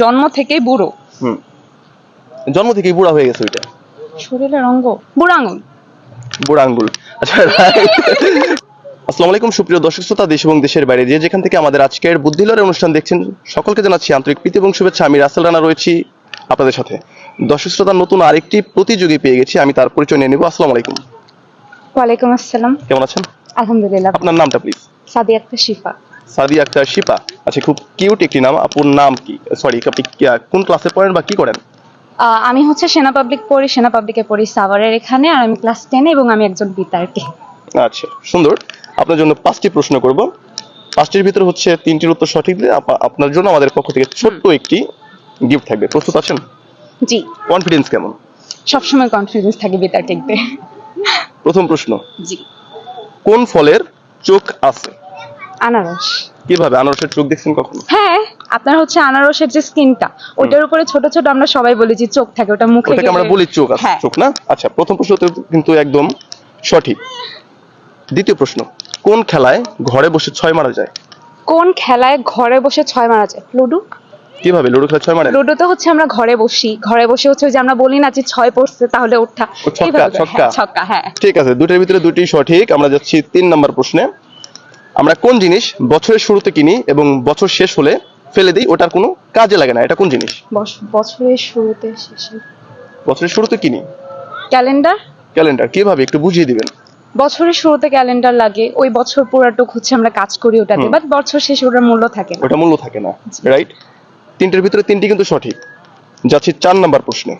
জন্ম থেকেই বুড়ো। জন্ম থেকেই বুড়া হয়ে গেছে ওইটা। শরীরের অঙ্গ বুড়ো আঙুল বুড়া আঙ্গুল আচ্ছা আসসালামু আলাইকুম সুপ্রিয় দর্শক শ্রোতা দেশ এবং দেশের বাইরে যে যেখান থেকে আমাদের আজকের অনুষ্ঠান দেখছেন সকলকে জানাচ্ছি আন্তরিক প্রীতি এবং শুভেচ্ছা। আমি রাসেল রানা রয়েছি আপনাদের সাথে। দর্শক শ্রোতা নতুন আরেকটি প্রতিযোগী পেয়ে গেছি। আমি তার পরিচয় নিয়ে নেব। আসসালামু আলাইকুম। ওয়ালাইকুম আসসালাম। কেমন আছেন? আলহামদুলিল্লাহ। আপনার নামটা প্লিজ শিফা। সাদি আক্তার শিপা। আচ্ছা খুব কিউট একটি নাম। আপুর নাম কি? সরি আপনি কোন ক্লাসে পড়েন বা কি করেন? আমি হচ্ছে সেনা পাবলিক পড়ি সেনা পাবলিকে পড়ি সাভারের এখানে আর আমি ক্লাস টেনে এবং আমি একজন বিতার্কি আচ্ছা সুন্দর। আপনার জন্য পাঁচটি প্রশ্ন করব। পাঁচটির ভিতরে হচ্ছে তিনটির উত্তর সঠিক দিলে আপনার জন্য আমাদের পক্ষ থেকে ছোট্ট একটি গিফট থাকবে। প্রস্তুত আছেন? জি। কনফিডেন্স কেমন? সবসময় কনফিডেন্স থাকে বিতার্কিকদের প্রথম প্রশ্ন। জি। কোন ফলের চোখ আছে? আনারস। কীভাবে? আনারসের চোখ দেখছেন কখনো? হ্যাঁ আপনার হচ্ছে আনারসের যে স্কিনটা ওটার উপরে ছোট ছোট আমরা সবাই বলি যে চোখ থাকে ওটা মুখে ওটাকে আমরা বলি চোখ আছে হ্যাঁ। চোখ না? আচ্ছা প্রথম প্রশ্ন তো কিন্তু একদম সঠিক। দ্বিতীয় প্রশ্ন কোন খেলায় ঘরে বসে ছয় মারা যায়? কোন খেলায় ঘরে বসে ছয় মারা যায়? লুডো? কীভাবে? লুডো খেলা ছয় মারে? লুডোতে হচ্ছে আমরা ঘরে বসি। ঘরে বসে হচ্ছে যে আমরা বলি না যে ছয় পড়ছে তাহলে ওঠা। ও ছক্কা, ছক্কা। হ্যাঁ, ছক্কা। হ্যাঁ। ঠিক আছে দুটোর ভিতরে দুটি সঠিক। আমরা যাচ্ছি তিন নাম্বার প্রশ্নে। আমরা কোন জিনিস বছরের শুরুতে কিনি এবং বছর শেষ হলে ফেলে দিই ওটার কোনো কাজে লাগে না। এটা কোন জিনিস? বছরের শুরুতে শেষে। বছরের শুরুতে কিনি? ক্যালেন্ডার? ক্যালেন্ডার কীভাবে? একটু বুঝিয়ে দিবেন। বছরের শুরুতে ক্যালেন্ডার লাগে ওই বছর পুরাটুক হচ্ছে আমরা কাজ করি ওটাতে বাট বছর শেষে ওটার মূল্য থাকে না। ওটা মূল্য থাকে না রাইট তিনটের ভিতরে তিনটি কিন্তু সঠিক। যাচ্ছি চার নাম্বার প্রশ্নে।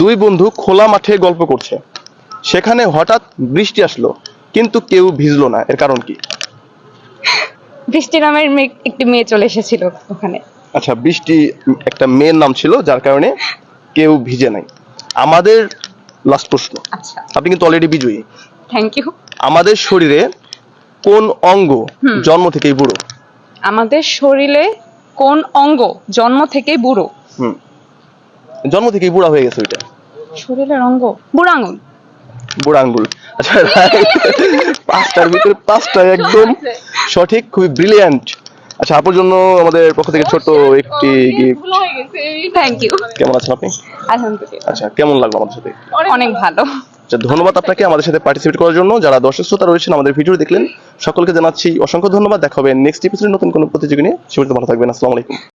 দুই বন্ধু খোলা মাঠে গল্প করছে। সেখানে হঠাৎ বৃষ্টি আসলো কিন্তু কেউ ভিজলো না। এর কারণ কি? বৃষ্টি নামের একটি মেয়ে চলে এসেছিল ওখানে। আচ্ছা বৃষ্টি একটা মেয়ের নাম ছিল যার কারণে কেউ ভিজে নাই। আমাদের লাস্ট প্রশ্ন। আচ্ছা। আপনি কিন্তু অলরেডি বিজয়ী। থ্যাংক ইউ আমাদের শরীরে কোন অঙ্গ জন্ম থেকেই বুড়ো? আমাদের শরীরে কোন অঙ্গ জন্ম থেকেই বুড়ো? হুম। জন্ম থেকেই বুড়া হয়ে গেছে ওইটা। শরীরের অঙ্গ? বুড়ো আঙুল। বুড়া আঙ্গুল আচ্ছা পাঁচটার ভিতরে পাঁচটা একদম সঠিক খুবই ব্রিলিয়ান্ট আচ্ছা আপুর জন্য আমাদের পক্ষ থেকে ছোট একটি গিফট থ্যাংক ইউ কেমন আছেন আপনি? আলহামদুলিল্লাহ। আচ্ছা কেমন লাগল আমাদের সাথে? অনেক ভালো। আচ্ছা ধন্যবাদ আপনাকে আমাদের সাথে পার্টিসিপেট করার জন্য। যারা দর্শক শ্রোতা রয়েছেন আমাদের ভিডিও দেখলেন সকলকে জানাচ্ছি অসংখ্য ধন্যবাদ। দেখা হবে নেক্সট এপিসোডে নতুন কোনো প্রতিযোগী নিয়ে। সে ভালো থাকবেন। আসসালামু আলাইকুম।